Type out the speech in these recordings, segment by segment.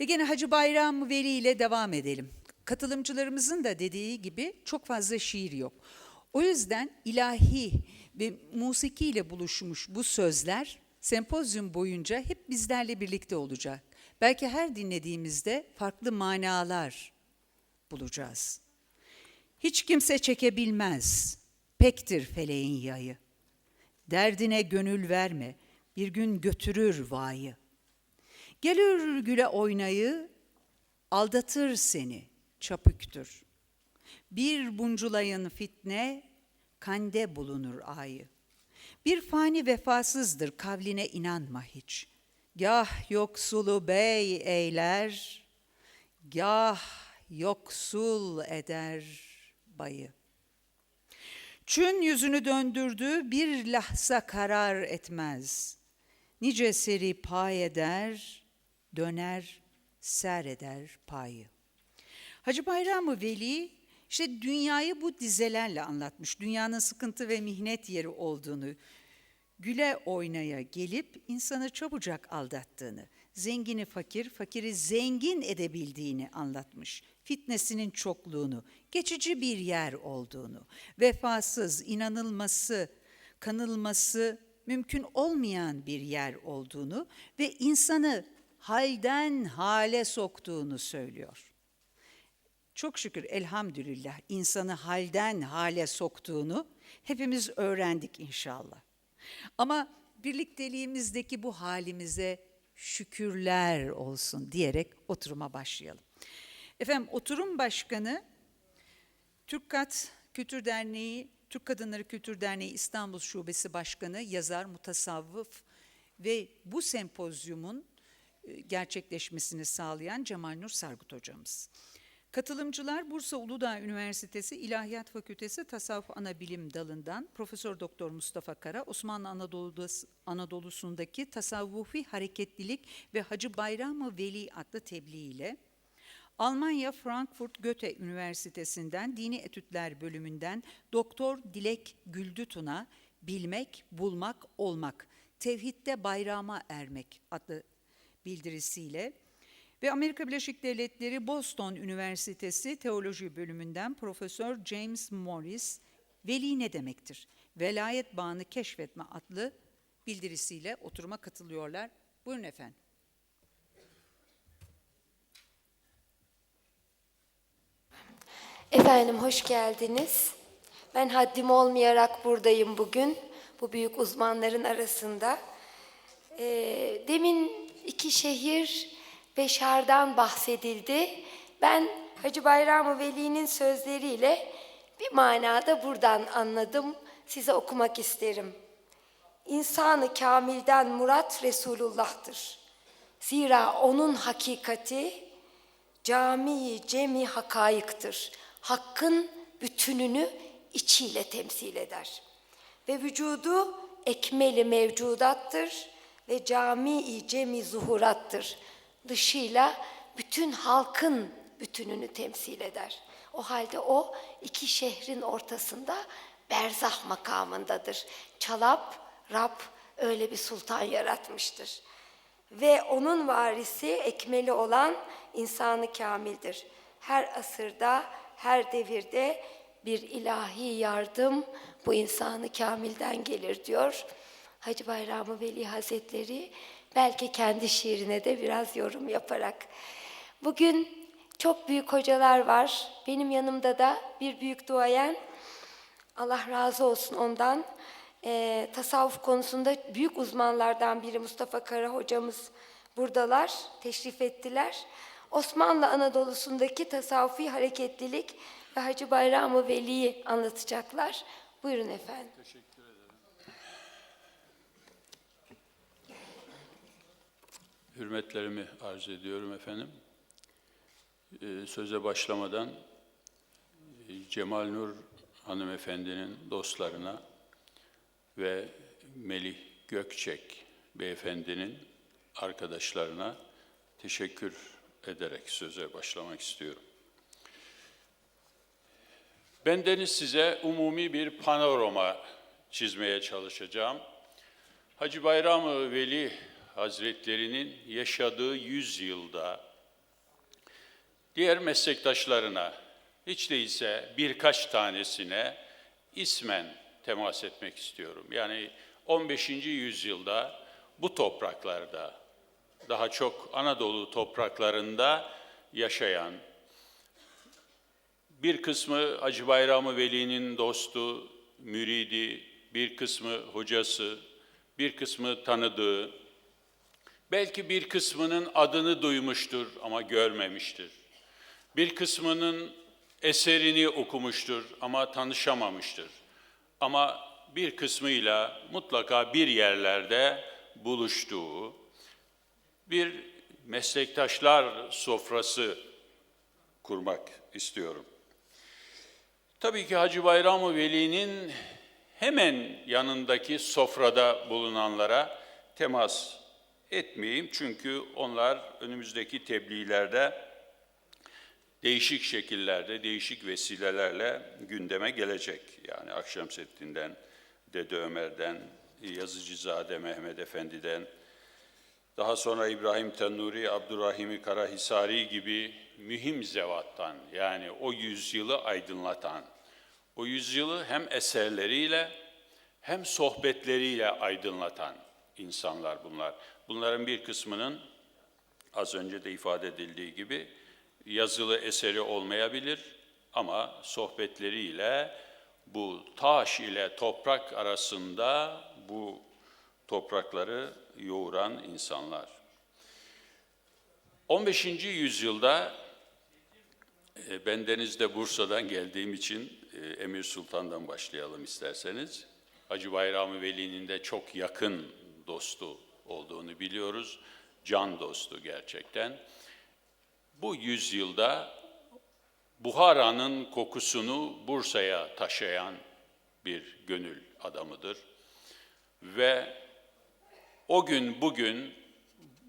Ve gene Hacı Bayram Veli ile devam edelim. Katılımcılarımızın da dediği gibi çok fazla şiir yok. O yüzden ilahi ve musiki ile buluşmuş bu sözler sempozyum boyunca hep bizlerle birlikte olacak. Belki her dinlediğimizde farklı manalar bulacağız. Hiç kimse çekebilmez, pektir feleğin yayı. Derdine gönül verme, bir gün götürür vayı. Gelir güle oynayı, aldatır seni, çapüktür. Bir bunculayın fitne, kande bulunur ayı. Bir fani vefasızdır, kavline inanma hiç. Gah yoksulu bey eyler, gah yoksul eder bayı. Çün yüzünü döndürdü, bir lahza karar etmez. Nice seri pay eder, döner, ser eder payı. Hacı Bayram-ı Veli işte dünyayı bu dizelerle anlatmış. Dünyanın sıkıntı ve mihnet yeri olduğunu, güle oynaya gelip insanı çabucak aldattığını, zengini fakir, fakiri zengin edebildiğini anlatmış. Fitnesinin çokluğunu, geçici bir yer olduğunu, vefasız, inanılması, kanılması mümkün olmayan bir yer olduğunu ve insanı halden hale soktuğunu söylüyor. Çok şükür elhamdülillah insanı halden hale soktuğunu hepimiz öğrendik inşallah. Ama birlikteliğimizdeki bu halimize şükürler olsun diyerek oturuma başlayalım. Efendim oturum başkanı Türkkat Kültür Derneği, Türk Kadınları Kültür Derneği İstanbul Şubesi Başkanı, yazar, mutasavvıf ve bu sempozyumun gerçekleşmesini sağlayan Cemal Nur Sargut hocamız. Katılımcılar Bursa Uludağ Üniversitesi İlahiyat Fakültesi Tasavvuf Anabilim Dalı'ndan Profesör Doktor Mustafa Kara, Osmanlı Anadolu'da, Anadolu'sundaki Tasavvufi Hareketlilik ve Hacı Bayram-ı Veli adlı tebliğ ile Almanya Frankfurt Goethe Üniversitesi'nden Dini Etütler bölümünden Doktor Dilek Güldütun'a Bilmek, Bulmak, Olmak, Tevhidde Bayrama Ermek adlı bildirisiyle ve Amerika Birleşik Devletleri Boston Üniversitesi Teoloji bölümünden Profesör James Morris Veli ne demektir? Velayet bağını keşfetme adlı bildirisiyle oturuma katılıyorlar. Buyurun efendim. Efendim hoş geldiniz. Ben haddim olmayarak buradayım bugün. Bu büyük uzmanların arasında. Ee, demin iki şehir Beşar'dan bahsedildi. Ben Hacı Bayram-ı Veli'nin sözleriyle bir manada buradan anladım. Size okumak isterim. İnsanı kamilden murat Resulullah'tır. Zira onun hakikati cami cemi hakayıktır. Hakkın bütününü içiyle temsil eder. Ve vücudu ekmeli mevcudattır ve cami cemi zuhurattır. Dışıyla bütün halkın bütününü temsil eder. O halde o iki şehrin ortasında berzah makamındadır. Çalap, Rab öyle bir sultan yaratmıştır. Ve onun varisi ekmeli olan insanı kamildir. Her asırda, her devirde bir ilahi yardım bu insanı kamilden gelir diyor. Hacı Bayram-ı Veli Hazretleri belki kendi şiirine de biraz yorum yaparak. Bugün çok büyük hocalar var. Benim yanımda da bir büyük duayen. Allah razı olsun ondan. Ee, tasavvuf konusunda büyük uzmanlardan biri Mustafa Kara hocamız buradalar, teşrif ettiler. Osmanlı Anadolu'sundaki tasavvufi hareketlilik ve Hacı Bayram-ı Veli'yi anlatacaklar. Buyurun efendim. Hürmetlerimi arz ediyorum efendim. Ee, söze başlamadan e, Cemal Nur hanımefendinin dostlarına ve Melih Gökçek beyefendinin arkadaşlarına teşekkür ederek söze başlamak istiyorum. Bendeniz size umumi bir panorama çizmeye çalışacağım. Hacı Bayram-ı Veli Hazretlerinin yaşadığı yüzyılda diğer meslektaşlarına hiç değilse birkaç tanesine ismen temas etmek istiyorum. Yani 15. yüzyılda bu topraklarda daha çok Anadolu topraklarında yaşayan bir kısmı Hacı Bayram-ı Veli'nin dostu, müridi, bir kısmı hocası, bir kısmı tanıdığı, belki bir kısmının adını duymuştur ama görmemiştir. Bir kısmının eserini okumuştur ama tanışamamıştır. Ama bir kısmıyla mutlaka bir yerlerde buluştuğu bir meslektaşlar sofrası kurmak istiyorum. Tabii ki Hacı Bayram-ı Veli'nin hemen yanındaki sofrada bulunanlara temas etmeyeyim. Çünkü onlar önümüzdeki tebliğlerde değişik şekillerde, değişik vesilelerle gündeme gelecek. Yani Akşemseddin'den, Dede Ömer'den, Yazıcızade Mehmet Efendi'den, daha sonra İbrahim Tennuri, Abdurrahimi Karahisari gibi mühim zevattan yani o yüzyılı aydınlatan, o yüzyılı hem eserleriyle hem sohbetleriyle aydınlatan insanlar bunlar. Bunların bir kısmının az önce de ifade edildiği gibi yazılı eseri olmayabilir ama sohbetleriyle bu taş ile toprak arasında bu toprakları yoğuran insanlar. 15. yüzyılda e, ben Deniz'de Bursa'dan geldiğim için e, Emir Sultan'dan başlayalım isterseniz. Hacı Bayram-ı Veli'nin de çok yakın dostu olduğunu biliyoruz. Can dostu gerçekten. Bu yüzyılda Buhara'nın kokusunu Bursa'ya taşıyan bir gönül adamıdır. Ve o gün bugün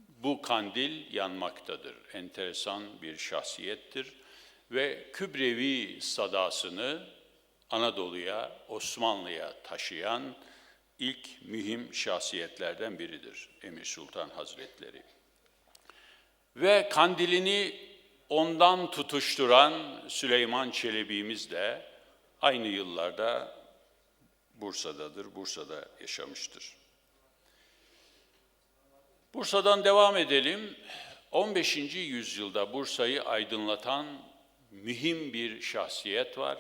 bu kandil yanmaktadır. Enteresan bir şahsiyettir ve Kübrevi sadasını Anadolu'ya, Osmanlı'ya taşıyan ilk mühim şahsiyetlerden biridir Emir Sultan Hazretleri. Ve kandilini ondan tutuşturan Süleyman Çelebi'miz de aynı yıllarda Bursa'dadır, Bursa'da yaşamıştır. Bursa'dan devam edelim. 15. yüzyılda Bursa'yı aydınlatan mühim bir şahsiyet var.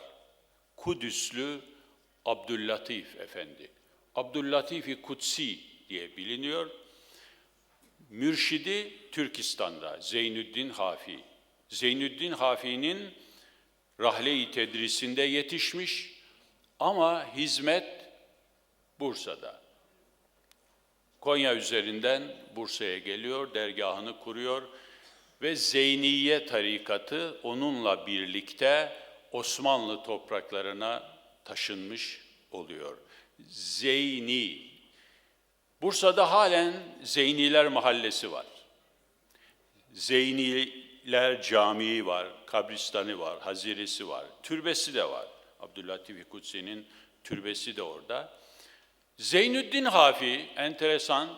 Kudüslü Abdüllatif Efendi. Abdüllatif-i Kutsi diye biliniyor. Mürşidi Türkistan'da Zeynüddin Hafi. Zeynüddin Hafi'nin rahle-i tedrisinde yetişmiş ama hizmet Bursa'da. Konya üzerinden Bursa'ya geliyor, dergahını kuruyor ve Zeyniye tarikatı onunla birlikte Osmanlı topraklarına taşınmış oluyor. Zeyni. Bursa'da halen Zeyniler Mahallesi var. Zeyniler Camii var, kabristanı var, haziresi var, türbesi de var. Abdülatif Kutsi'nin türbesi de orada. Zeynüddin Hafi enteresan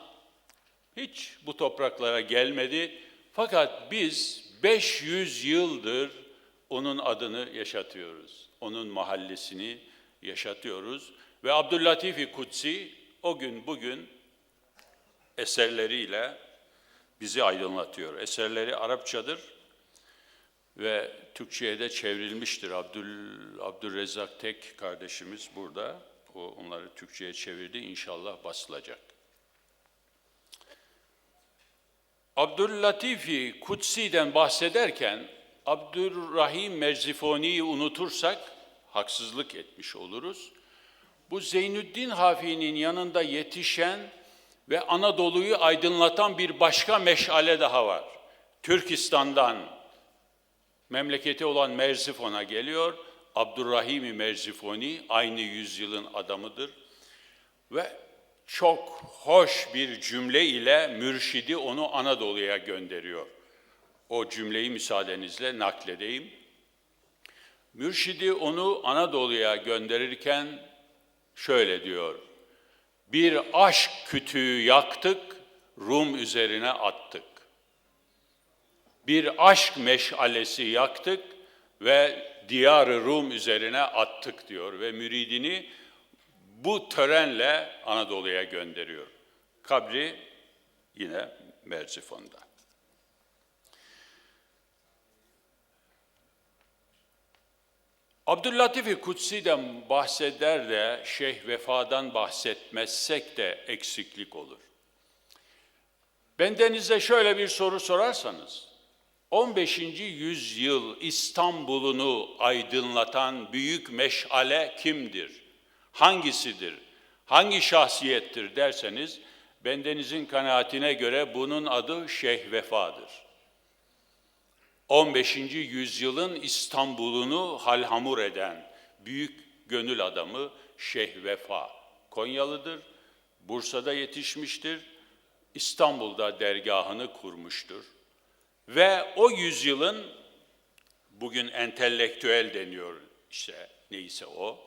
hiç bu topraklara gelmedi fakat biz 500 yıldır onun adını yaşatıyoruz. Onun mahallesini yaşatıyoruz ve Abdüllatif Kutsi o gün bugün eserleriyle bizi aydınlatıyor. Eserleri Arapçadır ve Türkçe'ye de çevrilmiştir. Abdül Abdülrezzak Tek kardeşimiz burada. O onları Türkçe'ye çevirdi. İnşallah basılacak. Abdüllatifi Kutsi'den bahsederken Abdurrahim Merzifoni'yi unutursak haksızlık etmiş oluruz. Bu Zeynüddin Hafi'nin yanında yetişen ve Anadolu'yu aydınlatan bir başka meşale daha var. Türkistan'dan memleketi olan Merzifon'a geliyor. Abdurrahim Merzifoni aynı yüzyılın adamıdır. Ve çok hoş bir cümle ile mürşidi onu Anadolu'ya gönderiyor. O cümleyi müsaadenizle nakledeyim. Mürşidi onu Anadolu'ya gönderirken şöyle diyor. Bir aşk kütüğü yaktık, Rum üzerine attık. bir aşk meşalesi yaktık ve diyarı Rum üzerine attık diyor ve müridini bu törenle Anadolu'ya gönderiyor. Kabri yine Merzifon'da. Abdüllatif Kutsi'den bahseder de Şeyh Vefa'dan bahsetmezsek de eksiklik olur. Bendenize şöyle bir soru sorarsanız, 15. yüzyıl İstanbul'unu aydınlatan büyük meşale kimdir? Hangisidir? Hangi şahsiyettir derseniz, bendenizin kanaatine göre bunun adı Şeyh Vefa'dır. 15. yüzyılın İstanbul'unu halhamur eden büyük gönül adamı Şeyh Vefa. Konyalıdır, Bursa'da yetişmiştir, İstanbul'da dergahını kurmuştur. Ve o yüzyılın, bugün entelektüel deniyor işte neyse o,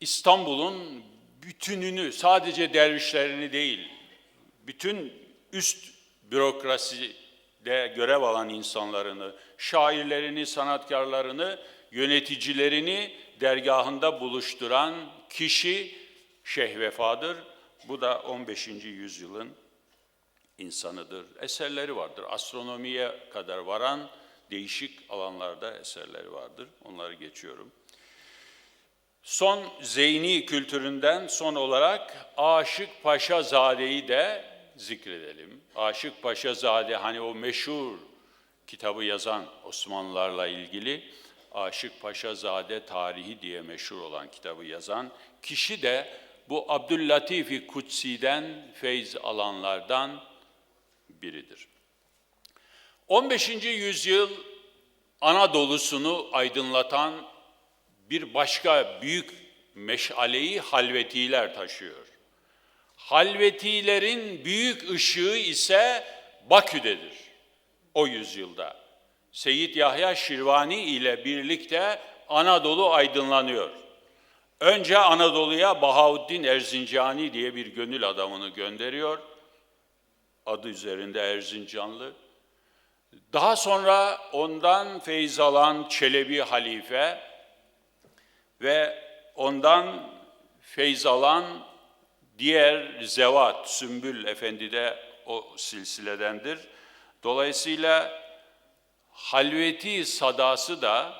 İstanbul'un bütününü, sadece dervişlerini değil, bütün üst bürokraside görev alan insanlarını, şairlerini, sanatkarlarını, yöneticilerini dergahında buluşturan kişi Şeyh Vefa'dır. Bu da 15. yüzyılın insanıdır. Eserleri vardır. Astronomiye kadar varan değişik alanlarda eserleri vardır. Onları geçiyorum. Son Zeyni kültüründen son olarak Aşık Paşazade'yi de zikredelim. Aşık Paşazade hani o meşhur kitabı yazan Osmanlılarla ilgili Aşık Paşazade tarihi diye meşhur olan kitabı yazan kişi de bu Abdüllatif-i Kutsi'den feyz alanlardan biridir. 15. yüzyıl Anadolu'sunu aydınlatan bir başka büyük meşaleyi halvetiler taşıyor. Halvetilerin büyük ışığı ise Bakü'dedir o yüzyılda. Seyyid Yahya Şirvani ile birlikte Anadolu aydınlanıyor. Önce Anadolu'ya Bahaüddin Erzincani diye bir gönül adamını gönderiyor. Adı üzerinde Erzincanlı. Daha sonra ondan feyz alan Çelebi halife ve ondan feyz alan diğer zevat, Sümbül Efendi de o silsiledendir. Dolayısıyla halveti sadası da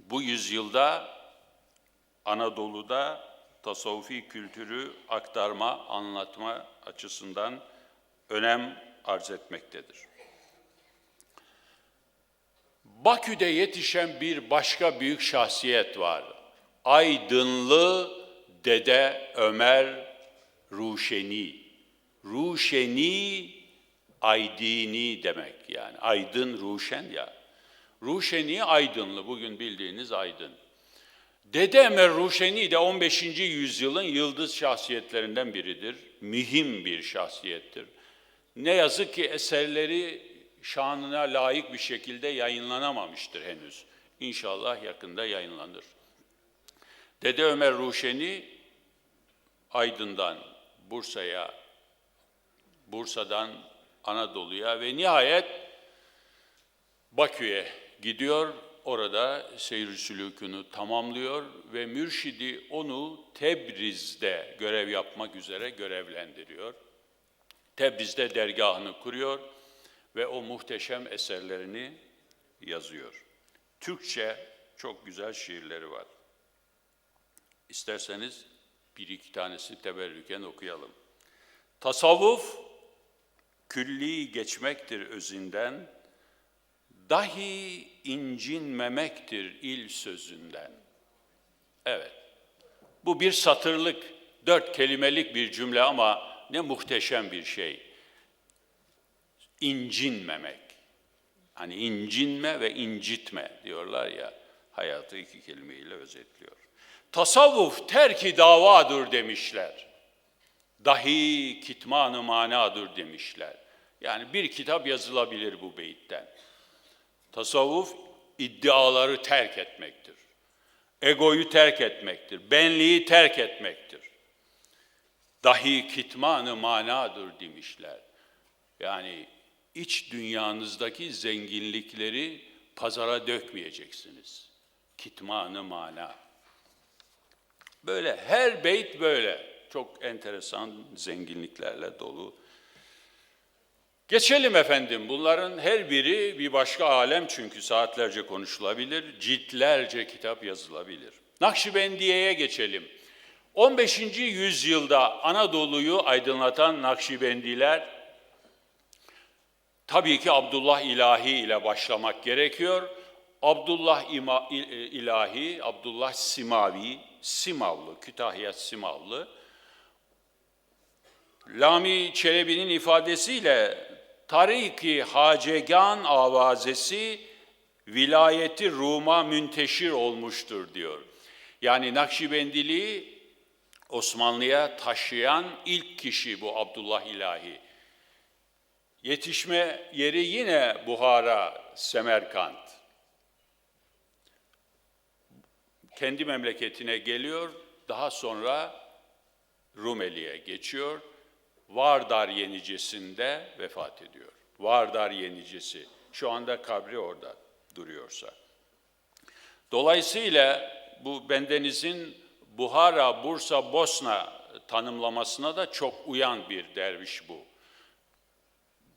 bu yüzyılda Anadolu'da tasavvufi kültürü aktarma, anlatma açısından önem arz etmektedir. Bakü'de yetişen bir başka büyük şahsiyet var. Aydınlı Dede Ömer Ruşeni. Ruşeni aydini demek yani. Aydın Ruşen ya. Ruşeni aydınlı bugün bildiğiniz aydın. Dede Ömer Ruşeni de 15. yüzyılın yıldız şahsiyetlerinden biridir. Mühim bir şahsiyettir. Ne yazık ki eserleri şanına layık bir şekilde yayınlanamamıştır henüz. İnşallah yakında yayınlanır. Dede Ömer Ruşeni Aydın'dan Bursa'ya, Bursa'dan Anadolu'ya ve nihayet Bakü'ye gidiyor. Orada seyir sülükünü tamamlıyor ve mürşidi onu Tebriz'de görev yapmak üzere görevlendiriyor. Tebriz'de dergahını kuruyor ve o muhteşem eserlerini yazıyor. Türkçe çok güzel şiirleri var. İsterseniz bir iki tanesi teberrüken okuyalım. Tasavvuf külli geçmektir özünden, dahi incinmemektir il sözünden. Evet, bu bir satırlık, dört kelimelik bir cümle ama ne muhteşem bir şey. İncinmemek. Hani incinme ve incitme diyorlar ya, hayatı iki kelimeyle özetliyor. Tasavvuf terki davadır demişler. Dahi kitmanı manadır demişler. Yani bir kitap yazılabilir bu beyitten. Tasavvuf iddiaları terk etmektir. Egoyu terk etmektir. Benliği terk etmektir. Dahi kitmanı manadır demişler. Yani iç dünyanızdaki zenginlikleri pazara dökmeyeceksiniz. Kitmanı mana. Böyle her beyt böyle. Çok enteresan zenginliklerle dolu. Geçelim efendim. Bunların her biri bir başka alem çünkü saatlerce konuşulabilir, ciltlerce kitap yazılabilir. Nakşibendiye'ye geçelim. 15. yüzyılda Anadolu'yu aydınlatan Nakşibendiler tabii ki Abdullah İlahi ile başlamak gerekiyor. Abdullah İma- İlahi, Abdullah Simavi, Simavlı, Kütahya Simavlı. Lami Çelebi'nin ifadesiyle Tariki Hacegan avazesi vilayeti Rum'a münteşir olmuştur diyor. Yani Nakşibendiliği Osmanlı'ya taşıyan ilk kişi bu Abdullah İlahi. Yetişme yeri yine Buhara, Semerkant. Kendi memleketine geliyor, daha sonra Rumeli'ye geçiyor. Vardar Yenicesi'nde vefat ediyor. Vardar Yenicesi. Şu anda kabri orada duruyorsa. Dolayısıyla bu bendenizin Buhara, Bursa, Bosna tanımlamasına da çok uyan bir derviş bu.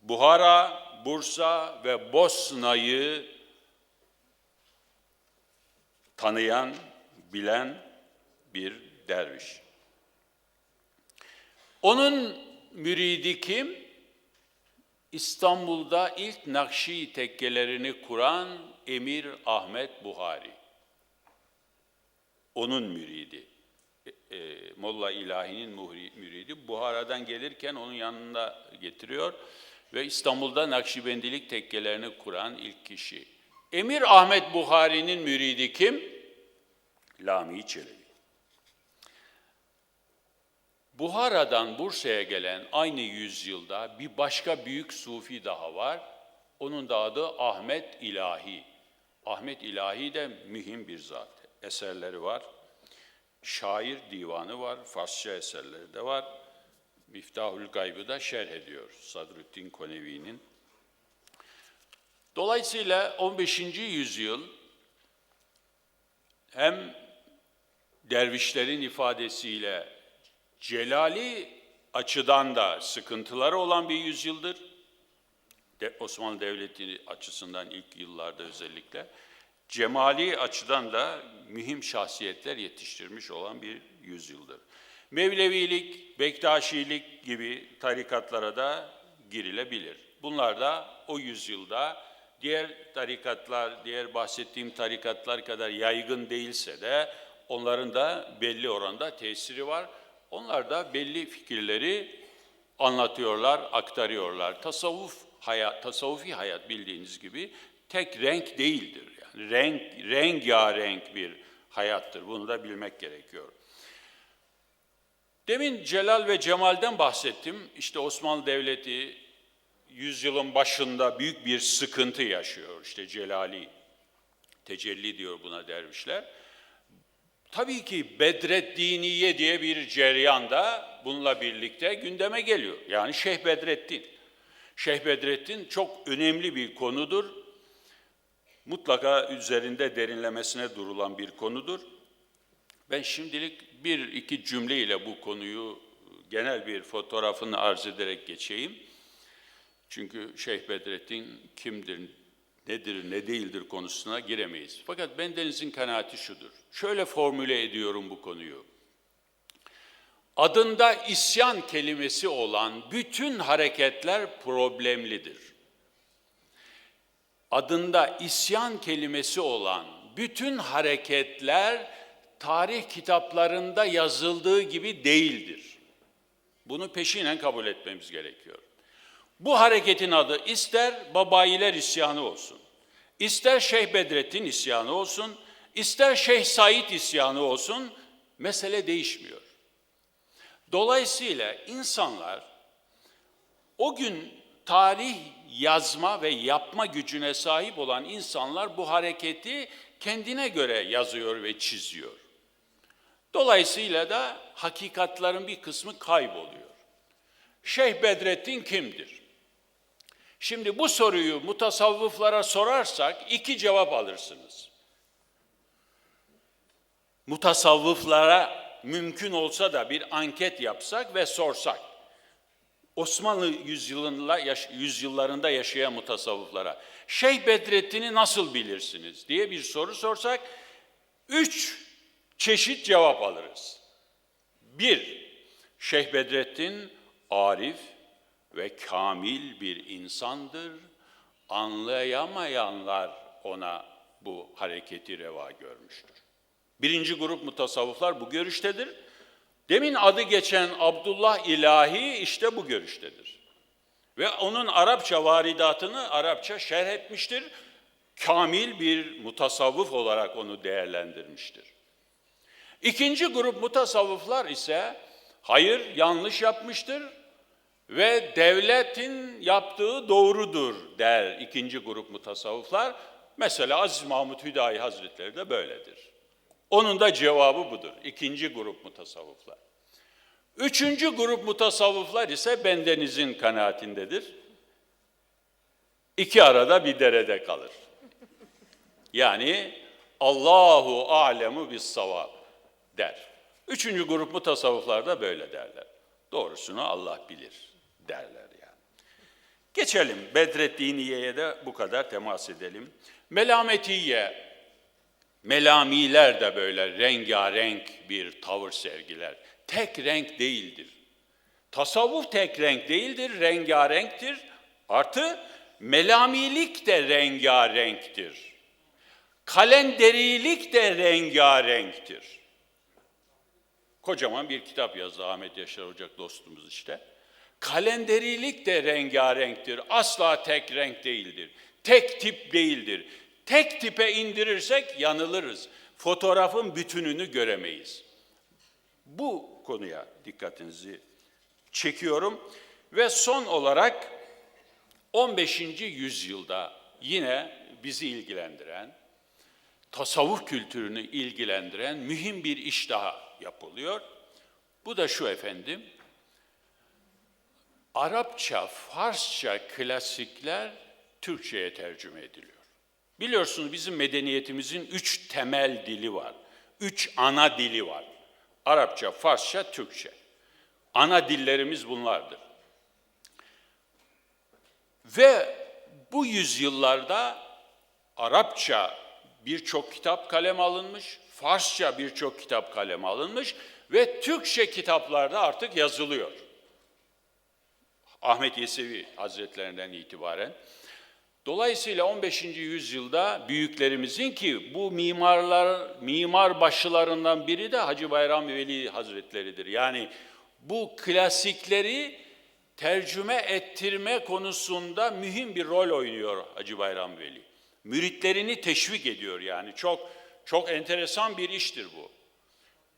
Buhara, Bursa ve Bosna'yı tanıyan, bilen bir derviş. Onun müridi kim? İstanbul'da ilk Nakşi tekkelerini kuran Emir Ahmet Buhari. Onun müridi. E, e, Molla İlahi'nin müridi. Buhara'dan gelirken onun yanında getiriyor ve İstanbul'da Nakşibendilik tekkelerini kuran ilk kişi. Emir Ahmet Buhari'nin müridi kim? Lami Çelebi. Buhara'dan Bursa'ya gelen aynı yüzyılda bir başka büyük sufi daha var. Onun da adı Ahmet İlahi. Ahmet İlahi de mühim bir zat. Eserleri var. Şair divanı var. Farsça eserleri de var. Miftahül Gayb'ı da şerh ediyor Sadrüddin Konevi'nin. Dolayısıyla 15. yüzyıl hem dervişlerin ifadesiyle celali açıdan da sıkıntıları olan bir yüzyıldır. De, Osmanlı Devleti açısından ilk yıllarda özellikle. Cemali açıdan da mühim şahsiyetler yetiştirmiş olan bir yüzyıldır. Mevlevilik, Bektaşilik gibi tarikatlara da girilebilir. Bunlar da o yüzyılda diğer tarikatlar, diğer bahsettiğim tarikatlar kadar yaygın değilse de onların da belli oranda tesiri var. Onlar da belli fikirleri anlatıyorlar, aktarıyorlar. Tasavvuf hayat, tasavvufi hayat bildiğiniz gibi tek renk değildir. Yani renk, rengarenk bir hayattır. Bunu da bilmek gerekiyor. Demin Celal ve Cemal'den bahsettim. İşte Osmanlı Devleti yüzyılın başında büyük bir sıkıntı yaşıyor. İşte Celali tecelli diyor buna dervişler. Tabii ki Bedreddiniye diye bir cereyan da bununla birlikte gündeme geliyor. Yani Şeyh Bedrettin. Şeyh Bedrettin çok önemli bir konudur. Mutlaka üzerinde derinlemesine durulan bir konudur. Ben şimdilik bir iki cümleyle bu konuyu genel bir fotoğrafını arz ederek geçeyim. Çünkü Şeyh Bedrettin kimdir, nedir, ne değildir konusuna giremeyiz. Fakat bendenizin kanaati şudur. Şöyle formüle ediyorum bu konuyu. Adında isyan kelimesi olan bütün hareketler problemlidir. Adında isyan kelimesi olan bütün hareketler tarih kitaplarında yazıldığı gibi değildir. Bunu peşinen kabul etmemiz gerekiyor. Bu hareketin adı ister Babayiler isyanı olsun, ister Şeyh Bedrettin isyanı olsun, ister Şeyh Said isyanı olsun, mesele değişmiyor. Dolayısıyla insanlar o gün tarih yazma ve yapma gücüne sahip olan insanlar bu hareketi kendine göre yazıyor ve çiziyor. Dolayısıyla da hakikatların bir kısmı kayboluyor. Şeyh Bedrettin kimdir? Şimdi bu soruyu mutasavvıflara sorarsak iki cevap alırsınız. Mutasavvıflara mümkün olsa da bir anket yapsak ve sorsak. Osmanlı yüzyılında, yaş- yüzyıllarında yaşayan mutasavvıflara Şeyh Bedrettin'i nasıl bilirsiniz diye bir soru sorsak üç çeşit cevap alırız. Bir, Şeyh Bedrettin arif ve kamil bir insandır. Anlayamayanlar ona bu hareketi reva görmüştür. Birinci grup mutasavvıflar bu görüştedir. Demin adı geçen Abdullah İlahi işte bu görüştedir. Ve onun Arapça varidatını Arapça şerh etmiştir. Kamil bir mutasavvıf olarak onu değerlendirmiştir. İkinci grup mutasavvıflar ise hayır yanlış yapmıştır ve devletin yaptığı doğrudur der ikinci grup mutasavvıflar. Mesela Aziz Mahmud Hüdayi Hazretleri de böyledir. Onun da cevabı budur. İkinci grup mutasavvıflar. Üçüncü grup mutasavvıflar ise bendenizin kanaatindedir. İki arada bir derede kalır. Yani Allahu alemu bis savab der. Üçüncü grup mutasavvıflar da böyle derler. Doğrusunu Allah bilir derler yani. Geçelim Bedreddiniye'ye de bu kadar temas edelim. Melametiye, melamiler de böyle rengarenk bir tavır sergiler. Tek renk değildir. Tasavvuf tek renk değildir, rengarenktir. Artı melamilik de rengarenktir. Kalenderilik de rengarenktir. Kocaman bir kitap yazdı Ahmet Yaşar Ocak dostumuz işte. Kalenderilik de rengarenktir. Asla tek renk değildir. Tek tip değildir. Tek tipe indirirsek yanılırız. Fotoğrafın bütününü göremeyiz. Bu konuya dikkatinizi çekiyorum ve son olarak 15. yüzyılda yine bizi ilgilendiren, tasavvuf kültürünü ilgilendiren mühim bir iş daha yapılıyor. Bu da şu efendim, Arapça, Farsça klasikler Türkçe'ye tercüme ediliyor. Biliyorsunuz bizim medeniyetimizin üç temel dili var. Üç ana dili var. Arapça, Farsça, Türkçe. Ana dillerimiz bunlardır. Ve bu yüzyıllarda Arapça birçok kitap kaleme alınmış, Farsça birçok kitap kaleme alınmış ve Türkçe kitaplarda artık yazılıyor. Ahmet Yesevi Hazretlerinden itibaren. Dolayısıyla 15. yüzyılda büyüklerimizin ki bu mimarlar mimar başlarından biri de Hacı Bayram Veli Hazretleridir. Yani bu klasikleri tercüme ettirme konusunda mühim bir rol oynuyor Hacı Bayram Veli. Müritlerini teşvik ediyor yani çok çok enteresan bir iştir bu.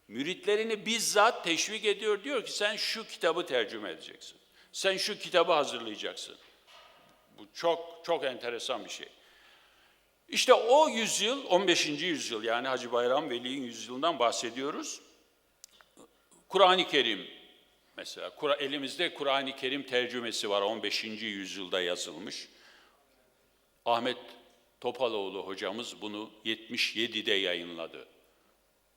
Müritlerini bizzat teşvik ediyor diyor ki sen şu kitabı tercüme edeceksin. Sen şu kitabı hazırlayacaksın. Bu çok çok enteresan bir şey. İşte o yüzyıl, 15. yüzyıl yani Hacı Bayram Veli'nin yüzyılından bahsediyoruz. Kur'an-ı Kerim mesela elimizde Kur'an-ı Kerim tercümesi var 15. yüzyılda yazılmış. Ahmet Topaloğlu hocamız bunu 77'de yayınladı.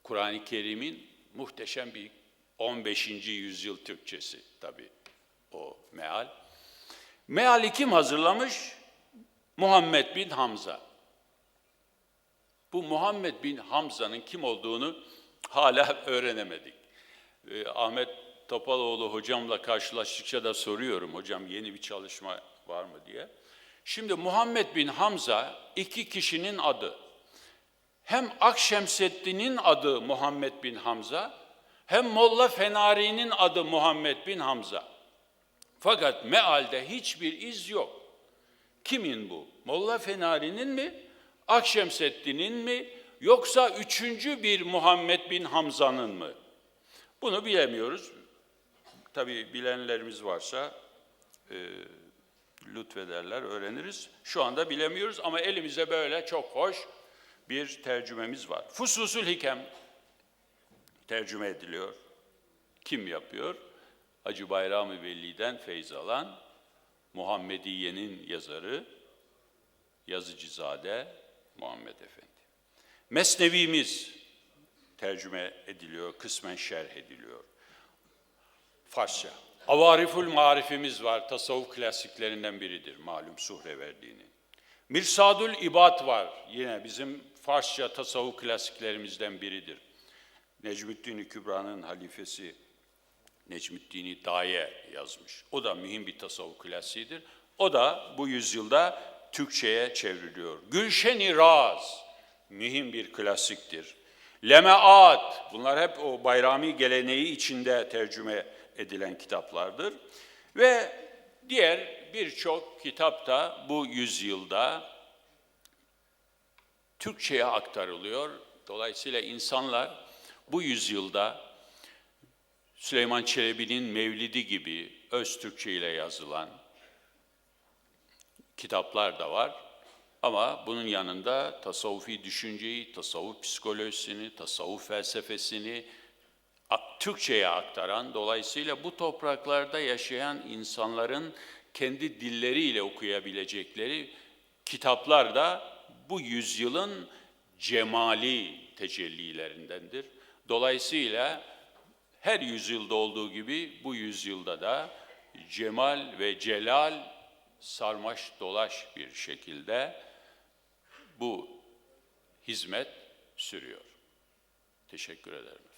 Kur'an-ı Kerim'in muhteşem bir 15. yüzyıl Türkçesi tabii o meal. Meali kim hazırlamış? Muhammed bin Hamza. Bu Muhammed bin Hamza'nın kim olduğunu hala öğrenemedik. Ee, Ahmet Topaloğlu hocamla karşılaştıkça da soruyorum hocam yeni bir çalışma var mı diye. Şimdi Muhammed bin Hamza iki kişinin adı. Hem Akşemseddin'in adı Muhammed bin Hamza, hem Molla Fenari'nin adı Muhammed bin Hamza. Fakat mealde hiçbir iz yok. Kimin bu? Molla Fenari'nin mi? Akşemseddin'in mi? Yoksa üçüncü bir Muhammed bin Hamza'nın mı? Bunu bilemiyoruz. Tabii bilenlerimiz varsa e, lütfederler, öğreniriz. Şu anda bilemiyoruz ama elimizde böyle çok hoş bir tercümemiz var. Fususül Hikem tercüme ediliyor. Kim yapıyor? Hacı Bayram-ı Veli'den feyz alan Muhammediye'nin yazarı Yazıcızade Muhammed Efendi. Mesnevimiz tercüme ediliyor, kısmen şerh ediliyor. Farsça. Avariful marifimiz var, tasavvuf klasiklerinden biridir malum Suhreverdi'nin. Mirsadül İbad var, yine bizim Farsça tasavvuf klasiklerimizden biridir. Necmettin Kübra'nın halifesi Necmettin Daye yazmış. O da mühim bir tasavvuf klasiğidir. O da bu yüzyılda Türkçe'ye çevriliyor. Gülşen-i Raz, mühim bir klasiktir. Lemeat, bunlar hep o bayrami geleneği içinde tercüme edilen kitaplardır. Ve diğer birçok kitap da bu yüzyılda Türkçe'ye aktarılıyor. Dolayısıyla insanlar bu yüzyılda Süleyman Çelebi'nin Mevlidi gibi öz Türkçe ile yazılan kitaplar da var. Ama bunun yanında tasavvufi düşünceyi, tasavvuf psikolojisini, tasavvuf felsefesini Türkçe'ye aktaran, dolayısıyla bu topraklarda yaşayan insanların kendi dilleriyle okuyabilecekleri kitaplar da bu yüzyılın cemali tecellilerindendir. Dolayısıyla her yüzyılda olduğu gibi bu yüzyılda da cemal ve celal sarmaş dolaş bir şekilde bu hizmet sürüyor. Teşekkür ederim.